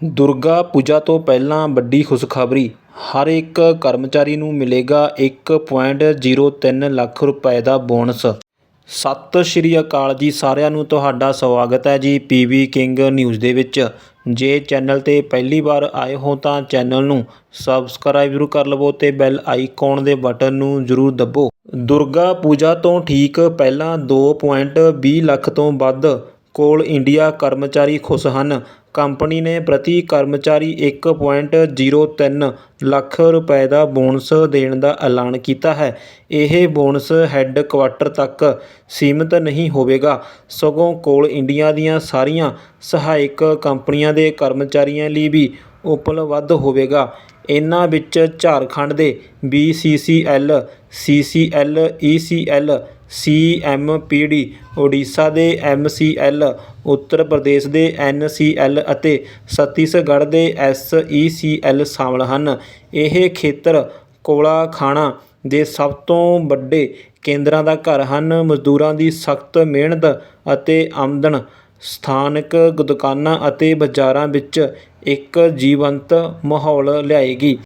ਦੁਰਗਾ ਪੂਜਾ ਤੋਂ ਪਹਿਲਾਂ ਵੱਡੀ ਖੁਸ਼ਖਬਰੀ। ਹਰ ਇੱਕ ਕਰਮਚਾਰੀ ਨੂੰ ਮਿਲੇਗਾ ਇੱਕ ਪੁਆਇੰਟ ਜ਼ੀਰੋ ਤਿੰਨ ਲੱਖ ਰੁਪਏ ਦਾ ਬੋਨਸ। ਸਤਿ ਸ਼੍ਰੀ ਅਕਾਲ ਜੀ, ਸਾਰਿਆਂ ਨੂੰ ਤੁਹਾਡਾ ਸਵਾਗਤ ਹੈ ਜੀ ਪੀਵੀ ਕਿੰਗ ਨਿਊਜ਼ ਦੇ ਵਿੱਚ। ਜੇ ਚੈਨਲ ਤੇ ਪਹਿਲੀ ਵਾਰ ਆਏ ਹੋ ਤਾਂ ਚੈਨਲ ਨੂੰ ਸਬਸਕ੍ਰਾਈਬ ਜ਼ਰੂਰ ਕਰ ਲਵੋ ਤੇ ਬੈਲ ਆਈਕਨ ਦੇ ਬਟਨ ਨੂੰ ਜ਼ਰੂਰ ਦੱਬੋ। ਦੁਰਗਾ ਪੂਜਾ ਤੋਂ ਠੀਕ ਪਹਿਲਾਂ 2.20 ਲੱਖ ਤੋਂ ਵੱਧ ਕੋਲ ਇੰਡੀਆ ਕਰਮਚਾਰੀ ਖੁਸ਼ ਹਨ। ਕੰਪਨੀ ਨੇ ਪ੍ਰਤੀ ਕਰਮਚਾਰੀ 1.03 ਲੱਖ ਰੁਪਏ ਦਾ ਬੋਨਸ ਦੇਣ ਦਾ ਐਲਾਨ ਕੀਤਾ ਹੈ। ਇਹ ਬੋਨਸ ਹੈੱਡਕੁਆਟਰ ਤੱਕ ਸੀਮਿਤ ਨਹੀਂ ਹੋਵੇਗਾ। ਸਗੋਂ ਕੋਲ ਇੰਡੀਆ ਦੀਆਂ ਸਾਰੀਆਂ ਸਹਾਇਕ ਕੰਪਨੀਆਂ ਦੇ ਕਰਮਚਾਰੀਆਂ ਲਈ ਵੀ ਉਪਲਬਧ ਹੋਵੇਗਾ। ਇਨ੍ਹਾਂ ਵਿੱਚ ਝਾਰਖੰਡ ਦੇ B C C L, C C L, E C L C CCL P D Odisha ਦੇ ਐਮ.ਸੀ.ਐਲ ਉੱਤਰ ਪ੍ਰਦੇਸ਼ ਦੇ ਐਨ.ਸੀ.ਐਲ ਅਤੇ ਛੱਤੀਸਗੜ੍ਹ ਦੇ ਐੱਸ ਈ ਸੀ ਐਸ.ਈ.ਸੀ.ਐਲ ਸ਼ਾਮਲ ਹਨ। ਇਹ ਖੇਤਰ ਕੋਲਾ ਖਾਣਾ ਦੇ ਸਭ ਤੋਂ ਵੱਡੇ ਕੇਂਦਰਾਂ ਦਾ ਘਰ ਹਨ। ਮਜ਼ਦੂਰਾਂ ਦੀ ਸਖਤ ਮਿਹਨਤ ਅਤੇ ਆਮਦਨ, ਸਥਾਨਕ ਦੁਕਾਨਾਂ ਅਤੇ ਬਾਜ਼ਾਰਾਂ ਵਿੱਚ ਇੱਕ ਜੀਵੰਤ ਮਾਹੌਲ ਲਿਆਏਗੀ।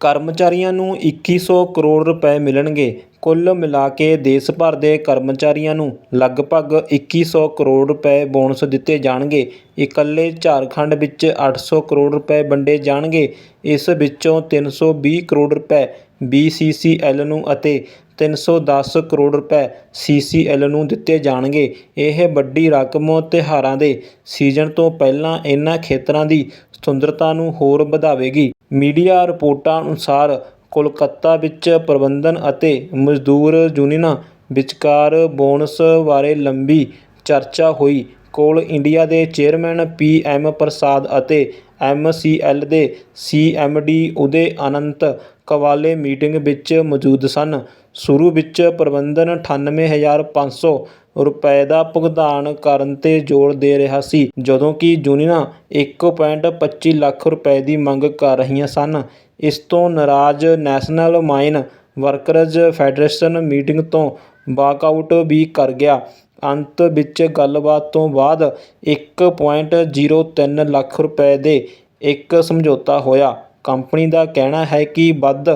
ਕਰਮਚਾਰੀਆਂ ਨੂੰ ਇੱਕੀ ਸੌ ਕਰੋੜ ਰੁਪਏ ਮਿਲਣਗੇ। ਕੁੱਲ ਮਿਲਾ ਕੇ ਦੇਸ਼ ਭਰ ਦੇ ਕਰਮਚਾਰੀਆਂ ਨੂੰ ਲਗਭਗ ਇੱਕੀ ਸੌ ਕਰੋੜ ਰੁਪਏ ਬੋਨਸ ਦਿੱਤੇ ਜਾਣਗੇ। ਇਕੱਲੇ ਝਾਰਖੰਡ ਵਿੱਚ ਅੱਠ ਸੌ ਕਰੋੜ ਰੁਪਏ ਵੰਡੇ ਜਾਣਗੇ। ਇਸ ਵਿੱਚੋਂ 320 ਕਰੋੜ ਰੁਪਏ ਬੀ.ਸੀ.ਸੀ.ਐਲ ਨੂੰ ਅਤੇ 310 ਕਰੋੜ ਰੁਪਏ ਸੀ.ਸੀ.ਐਲ ਨੂੰ ਦਿੱਤੇ ਜਾਣਗੇ। ਇਹ ਵੱਡੀ ਰਕਮ ਤਿਉਹਾਰਾਂ ਦੇ ਸੀਜ਼ਨ ਤੋਂ ਪਹਿਲਾਂ ਇਨ੍ਹਾਂ ਖੇਤਰਾਂ ਦੀ ਸੁੰਦਰਤਾ ਨੂੰ ਹੋਰ ਵਧਾਵੇਗੀ। ਮੀਡੀਆ ਰਿਪੋਰਟਾਂ ਅਨੁਸਾਰ ਕੋਲਕਾਤਾ ਵਿੱਚ ਪ੍ਰਬੰਧਨ ਅਤੇ ਮਜ਼ਦੂਰ ਯੂਨੀਅਨਾਂ ਵਿਚਕਾਰ ਬੋਨਸ ਬਾਰੇ ਲੰਬੀ ਚਰਚਾ ਹੋਈ। ਕੋਲ ਇੰਡੀਆ ਦੇ ਚੇਅਰਮੈਨ ਪੀ ਐਮ ਪ੍ਰਸਾਦ ਅਤੇ ਐਮ ਸੀ ਐਲ ਦੇ ਸੀ ਐਮ ਡੀ ਉਦੇ ਅਨੰਤ ਕਵਾਲੇ ਮੀਟਿੰਗ ਵਿੱਚ ਮੌਜੂਦ ਸਨ। ਸ਼ੁਰੂ ਵਿੱਚ ਪ੍ਰਬੰਧਨ ਅਠਾਨਵੇਂ ਹਜ਼ਾਰ ਪੰਜ ਸੌ ਰੁਪਏ ਦਾ ਭੁਗਤਾਨ ਕਰਨ 'ਤੇ ਜ਼ੋਰ ਦੇ ਰਿਹਾ ਸੀ, ਜਦੋਂ ਕਿ ਯੂਨੀਅਨਾਂ ਇੱਕ ਪੁਆਇੰਟ ਪੱਚੀ ਲੱਖ ਰੁਪਏ ਦੀ ਮੰਗ ਕਰ ਰਹੀਆਂ ਸਨ। ਇਸ ਤੋਂ ਨਾਰਾਜ਼ national mine workers federation meeting ਤੋਂ ਵਾਕਆਊਟ ਵੀ ਕਰ ਗਿਆ। ਅੰਤ ਵਿੱਚ ਗੱਲਬਾਤ ਤੋਂ ਬਾਅਦ ਇੱਕ ਪੁਆਇੰਟ ਜ਼ੀਰੋ ਤਿੰਨ ਲੱਖ ਰੁਪਏ ਦੇ ਇੱਕ ਸਮਝੌਤਾ ਹੋਇਆ। ਕੰਪਨੀ ਦਾ ਕਹਿਣਾ ਹੈ ਕਿ ਵੱਧ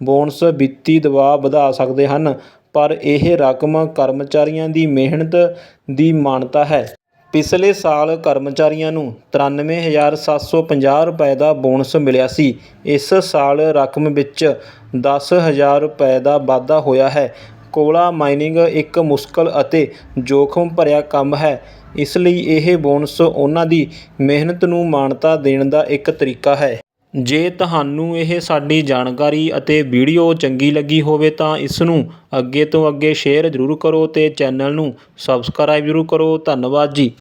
ਬੋਨਸ ਵਿੱਤੀ ਦਬਾਅ ਵਧਾ ਸਕਦੇ ਹਨ, ਪਰ ਇਹ ਰਕਮ ਕਰਮਚਾਰੀਆਂ ਦੀ ਮਿਹਨਤ ਦੀ ਮਾਨਤਾ ਹੈ। ਪਿਛਲੇ ਸਾਲ ਕਰਮਚਾਰੀਆਂ ਨੂੰ ਤਰਾਨਵੇਂ ਹਜ਼ਾਰ ਸੱਤ ਸੌ ਪੰਜਾਹ ਰੁਪਏ ਦਾ ਬੋਨਸ ਮਿਲਿਆ ਸੀ। ਇਸ ਸਾਲ ਰਕਮ ਵਿੱਚ ਦਸ ਹਜ਼ਾਰ ਰੁਪਏ ਦਾ ਵਾਧਾ ਹੋਇਆ ਹੈ। ਕੋਲਾ ਮਾਈਨਿੰਗ ਇੱਕ ਮੁਸ਼ਕਲ ਅਤੇ ਜੋਖਮ ਭਰਿਆ ਕੰਮ ਹੈ। ਇਸ ਲਈ ਇਹ ਬੋਨਸ ਉਹਨਾਂ ਦੀ ਮਿਹਨਤ ਨੂੰ ਮਾਨਤਾ ਦੇਣ ਦਾ ਇੱਕ ਤਰੀਕਾ ਹੈ। ਜੇ ਤੁਹਾਨੂੰ ਇਹ ਸਾਡੀ ਜਾਣਕਾਰੀ ਅਤੇ ਵੀਡੀਓ ਚੰਗੀ ਲੱਗੀ ਹੋਵੇ ਤਾਂ ਇਸ ਨੂੰ ਅੱਗੇ ਤੋਂ ਅੱਗੇ ਸ਼ੇਅਰ ਜ਼ਰੂਰ ਕਰੋ ਅਤੇ ਚੈਨਲ ਨੂੰ ਸਬਸਕ੍ਰਾਈਬ ਜ਼ਰੂਰ ਕਰੋ। ਧੰਨਵਾਦ ਜੀ।